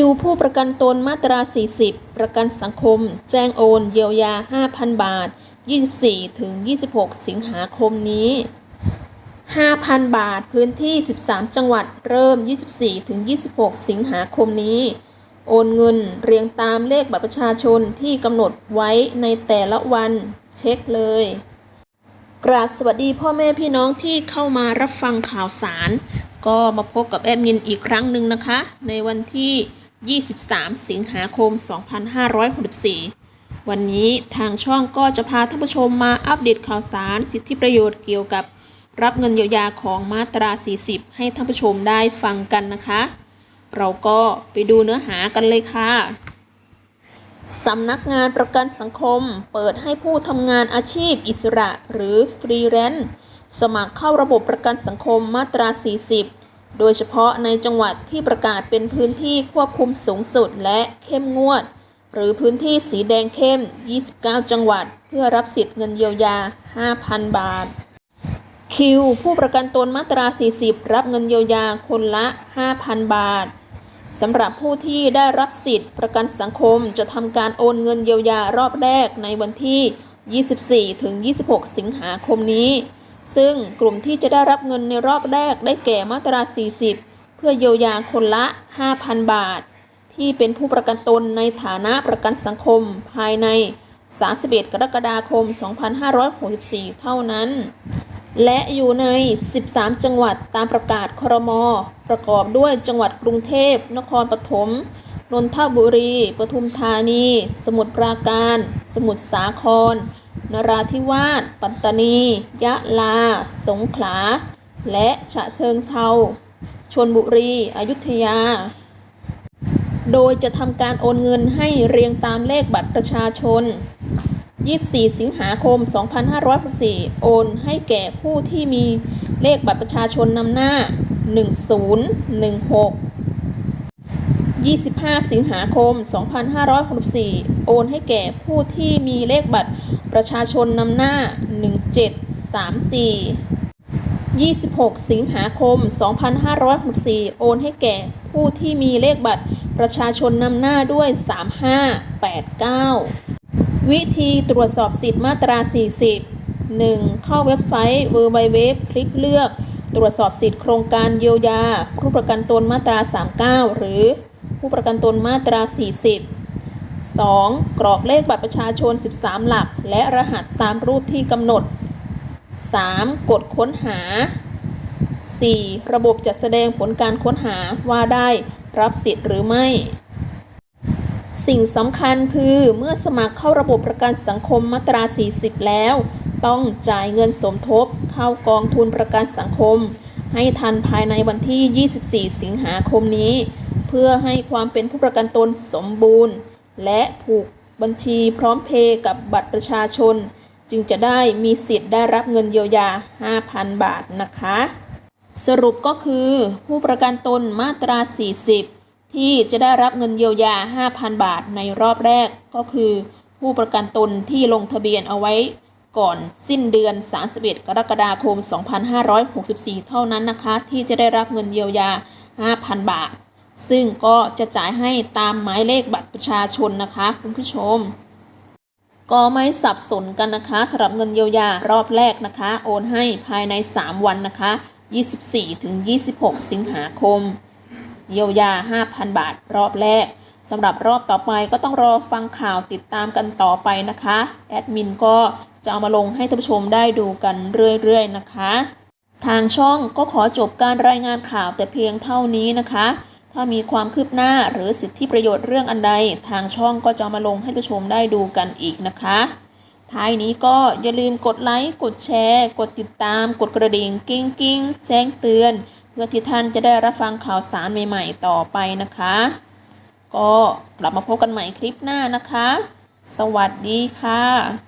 คิวผู้ประกันตนมาตรา 40 ประกันสังคม แจ้งโอน เยียวยา 5,000 บาท 24 ถึง 26 สิงหาคมนี้ 5,000 บาทพื้นที่ 13 จังหวัดเริ่ม 24 ถึง 26 สิงหาคมนี้ โอนเงินเรียงตามเลขบัตรประชาชนที่กำหนดไว้ในแต่ละวัน เช็คเลย กราบสวัสดีพ่อแม่พี่น้องที่เข้ามารับฟังข่าวสารก็มาพบกับแอดมินอีกครั้งหนึ่งนะคะ ในวันที่ 23 สิงหาคม 2564 วันนี้ทางช่องก็จะพาท่านผู้ชมมาอัปเดตข่าวสารสิทธิประโยชน์เกี่ยวกับรับเงินเยียวยาของมาตรา 40 ให้ท่านผู้ชมได้ฟังกันนะคะ เราก็ไปดูเนื้อหากันเลยค่ะ สำนักงานประกันสังคม เปิดให้ผู้ทำงานอาชีพอิสระหรือฟรีแลนซ์สมัครเข้าระบบประกันสังคมมาตรา 40 โดยเฉพาะในจังหวัดที่ประกาศเป็นพื้นที่ควบคุมสูงสุดและเข้มงวด หรือพื้นที่สีแดงเข้ม 29 จังหวัด เพื่อรับสิทธิ์เงินเยียวยา 5,000 บาท คิว ผู้ประกันตนมาตรา 40 รับเงินเยียวยาคนละ 5,000 บาทสำหรับผู้ที่ได้รับสิทธิ์ประกันสังคมจะทำการโอนเงินเยียวยารอบแรกในวันที่ 24-26 สิงหาคมนี้ ซึ่งกลุ่มที่จะได้รับเงินในรอบแรกได้แก่มาตรา 40 เพื่อเยียวยาคนละ 5,000 บาท ที่เป็นผู้ประกันตนในฐานะประกันสังคมภายใน 31 กรกฎาคม 2564 เท่านั้น และอยู่ใน 13 จังหวัดตามประกาศครม ประกอบด้วยจังหวัดกรุงเทพ นครปฐมนนทบุรี ปทุมธานี สมุทรปราการ สมุทรสาคร นราธิวาส ปัตตานี ยะลา สงขลา และฉะเชิงเทราชนบุรี อยุธยา โดยจะทำการโอนเงินให้เรียงตามเลขบัตรประชาชน 24 สิงหาคม 2564 โอนให้แก่ผู้ที่มีเลขบัตรประชาชนนำหน้า 1016 25 สิงหาคม 2564 โอนให้แก่ผู้ที่มีเลขบัตรประชาชนนำหน้า 1734 26 สิงหาคม 2564 โอนให้แก่ผู้ที่มีเลขบัตรประชาชนนำหน้าด้วย 3589 วิธีตรวจสอบสิทธิ์มาตรา 40 1. เข้าเว็บไซต์ www คลิกเลือก ตรวจสอบสิทธิ์โครงการเยียวยาผู้ประกันตนมาตรา 39 หรือ ผู้ประกันตนมาตรา 40 2. กรอกเลขบัตรประชาชน 13 หลัก และรหัสตามรูปที่กำหนด 3. กดค้นหา 4. ระบบจะแสดงผลการค้นหาว่าได้รับสิทธิ์หรือไม่ สิ่งสำคัญคือเมื่อสมัครเข้าระบบประกันสังคมมาตรา 40 แล้ว ต้องจ่ายเงินสมทบเข้ากองทุนประกันสังคม ให้ทันภายในวันที่ 24 สิงหาคมนี้ เพื่อให้ความเป็นผู้ประกันตนสมบูรณ์ และผูกบัญชีพร้อมเพย์กับบัตรประชาชน จึงจะได้มีสิทธิ์ได้รับเงินเยียวยา 5,000 บาทนะคะ สรุปก็คือผู้ประกันตนมาตรา 40 ที่จะได้รับเงินเยียวยา 5,000 บาทในรอบแรกก็คือ ผู้ประกันตนที่ลงทะเบียนเอาไว้ก่อนสิ้นเดือน 31 กรกฎาคม 2564 เท่านั้นนะคะ ที่จะได้รับเงินเยียวยา 5,000 บาท ซึ่งก็จะจ่ายให้ตามหมายเลขบัตรประชาชนนะคะ คุณผู้ชม ก็ไม่สับสนกันนะคะสำหรับเงินเยียวยารอบแรกนะคะ โอนให้ภายใน 3 วันนะคะ 24ถึง26 สิงหาคม เยียวยา 5,000 บาทรอบแรกสำหรับรอบต่อไปก็ต้องรอฟังข่าวติดตามกันต่อไปนะคะ แอดมินก็จะเอามาลงให้ท่านผู้ชมได้ดูกันเรื่อยๆนะคะ ทางช่องก็ขอจบการรายงานข่าวแต่เพียงเท่านี้นะคะ ถ้ามีความคืบหน้าหรือสิทธิประโยชน์เรื่องอันใด ทางช่องก็จะมาลงให้ผู้ชมได้ดูกันอีกนะคะ ท้ายนี้ก็อย่าลืมกดไลค์ กดแชร์ กดติดตาม กดกระดิ่งกิ้งกิ้งแจ้งเตือน เพื่อที่ท่านจะได้รับฟังข่าวสารใหม่ๆ ต่อไปนะคะ ก็กลับมาพบกันใหม่คลิปหน้านะคะ สวัสดีค่ะ